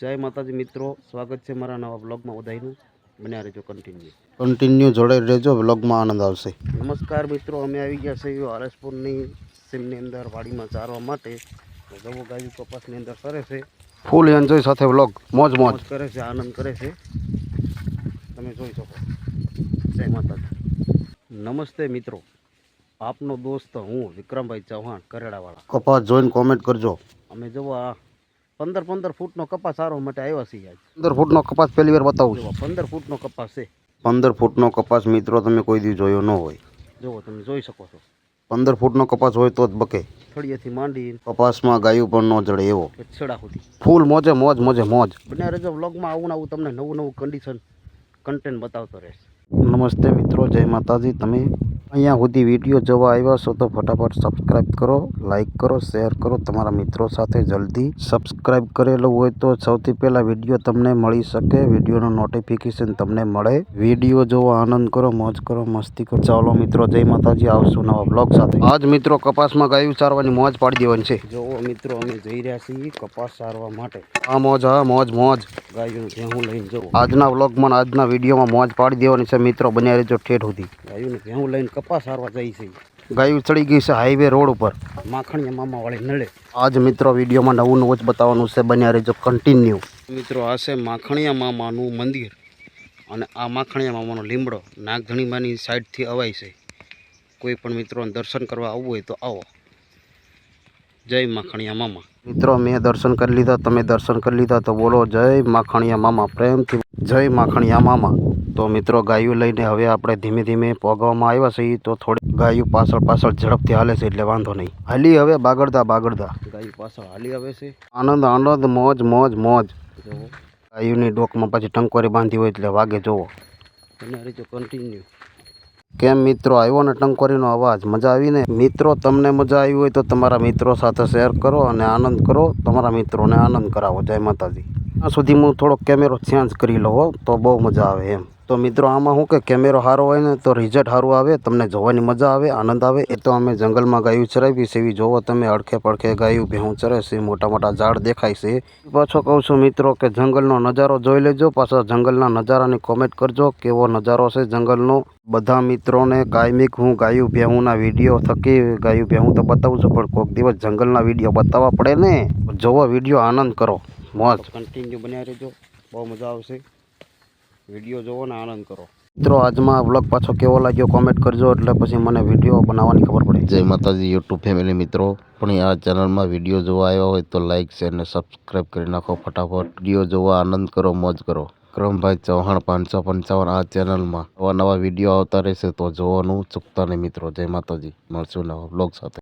જય માતાજી મિત્રો સ્વાગત છે મારા નવા બ્લોગમાં બધાનું બન્યા રહેજો કન્ટિન્યુ કન્ટિન્યુ જોડે રહેજો બ્લોગમાં આનંદ આવશે. નમસ્કાર મિત્રો અમે આવી ગયા છીએ આરસપુરની સીમની અંદર વાડીમાં ચારવા માટે. જવો ગાયું કપાસની અંદર કરે છે. ફૂલ એન્જોય સાથે વ્લોગ મોજ મોજ. મોજ કરે છે આનંદ કરે છે. તમે જોઈ શકો. જય માતાજી. નમસ્તે મિત્રો. આપનો દોસ્ત હું વિક્રમભાઈ ચૌહાણ કરેડાવાળા. કપાસ જોઈને કોમેન્ટ કરજો. અમે જવો આ પંદર પંદર ફૂટનો કપાસ સારવા માટે આવ્યા છીએ આજ. પંદર ફૂટનો કપાસ પહેલી વાર બતાવું છું. પંદર ફૂટનો કપાસ છે. પંદર ફૂટનો કપાસ મિત્રો તમે કોઈ દી જોયો ન હોય. જુઓ તમે જોઈ શકો છો. પંદર ફૂટનો કપાસ હોય તો જ બકે. થળિયેથી માંડી કપાસમાં ગાયું પણ ન જડે એવો. છેડા સુધી. ફૂલ મોજે મોજ મોજે મોજ. બને રહેજો વ્લોગમાં આવું આવું તમને નવું નવું કન્ડિશન કન્ટેન્ટ બતાવતો રહેશે. નમસ્તે મિત્રો જય માતાજી. તમે અહીંયા સુધી વીડિયો જોવા આવ્યા છો તો ફટાફટ સબસ્ક્રાઈબ કરો લાઈક કરો શેર કરો. તમારા મિત્રો સાથે જલ્દી સબસ્ક્રાઈબ કરેલું હોય તો સૌથી પહેલાં વીડિયો તમને મળી શકે. વિડીયોનું નોટિફિકેશન તમને મળે. વીડિયો જોવા, આનંદ કરો, મોજ કરો, મસ્તી કરો. ચાલો મિત્રો, જય માતાજી. આવશું નવા બ્લોગ સાથે. આજ મિત્રો કપાસમાં ગાયું ચારવાની મોજ પાડી દેવાની છે. જોવો મિત્રો, અમે જઈ રહ્યા છીએ કપાસ સારવા માટે. આ મોજ, હા, મોજ મોજ. ગાયું ભેહું લઈને જવું. આજના બ્લોગમાં આજના વિડીયોમાં મોજ પાડી દેવાની છે મિત્રો. બન્યા રહેજો ઠેઠ સુધી. ગાયું ભેહું લઈને કપાસ હારવા જઈ છે. ગાયું ચડી ગઈ છે હાઈવે રોડ ઉપર. માખણીયા મામા વાળી નળે. આજ મિત્રો વિડીયોમાં નવું નવું જ બતાવવાનું છે. બન્યા રહેજો કન્ટિન્યુ મિત્રો આ છે માખણીયા મામાનું મંદિર અને આ માખણીયા મામાનો લીમડો નાગધણીમાની સાઈડથી અવાય છે. કોઈ પણ મિત્રોને દર્શન કરવા આવવું હોય તો આવો. જય માખણીયા મામા. મિત્રો મેં દર્શન કરી લીધા તમે દર્શન કરી લીધા તો બોલો જય માખણીયા મામા. પ્રેમથી જય માખણીયા મામા. તો મિત્રો ગાયું લઈને હવે આપણે ધીમે ધીમે પોગવામાં આવ્યા છીએ તો થોડી ગાયું પાછળ પાછળ ઝડપથી હાલે છે એટલે વાંધો નહીં. હાલી હવે બાગડતા બાગડતા. ગાયું પાછળ હાલી આવે છે. આનંદ આનંદ મોજ મોજ મોજ. ગાયુંની ડોકમાં પછી ટંકોરી બાંધી હોય એટલે વાગે જોવો કન્ટિન્યુ કેમ મિત્રો આવ્યો ને ટંકોરીનો અવાજ? મજા આવી ને? મિત્રો તમને મજા આવી હોય તો તમારા મિત્રો સાથે શેર કરો અને આનંદ કરો. તમારા મિત્રોને આનંદ કરાવો. જય માતાજી. ત્યાં સુધી હું થોડોક કેમેરો ચેન્જ કરી લઉં તો બહુ મજા આવે એમ. તો મિત્રો, આમાં શું કે કેમેરો સારો હોય ને, તો રિઝલ્ટ સારું આવે, તમને જોવાની મજા આવે, આનંદ આવે. એ તો અમે જંગલમાં ગાયું ચરાવી છે, એવી જોવો તમે અડખે પડખે ગાયું, ભેહું ચરે છે મોટા મોટા ઝાડ દેખાય છે. પાછો કહું છું મિત્રો કે જંગલનો નજારો જોઈ લેજો, પાછા જંગલના નજારાની કોમેન્ટ કરજો, કેવો નજારો છે જંગલનો. બધા મિત્રોને કાયમિક હું ગાયું, ભેહુંના વીડિયો થકી, ગાયું, ભેહું તો બતાવું છું, પણ કોઈક દિવસ જંગલના વીડિયો બતાવવા પડે ને? જોવો વીડિયો આનંદ કરો. મોજ. કન્ટિન્યુ બન્યા રહેજો. બહુ મજા આવશે. વીડિયો જોવો ને આનંદ કરો. મિત્રો આજમાં વ્લોગ પાછો કેવો લાગ્યો કોમેન્ટ કરજો એટલે પછી મને વીડિયો બનાવવાની ખબર પડે. જય માતાજી યુટ્યુબ ફેમિલી મિત્રો. પણ આ ચેનલમાં વીડિયો જોવા આવ્યા હોય તો લાઇક શેર અને સબસ્ક્રાઈબ કરી નાખો. ફટાફટ વીડિયો જોવા આનંદ કરો મોજ કરો. વિક્રમભાઈ ચૌહાણ પાંચસો પંચાવન આ ચેનલમાં. નવા નવા વીડિયો આવતા રહેશે તો જોવાનું ચૂકતા નહીં મિત્રો. જય માતાજી. મળશું નવા બ્લોગ સાથે.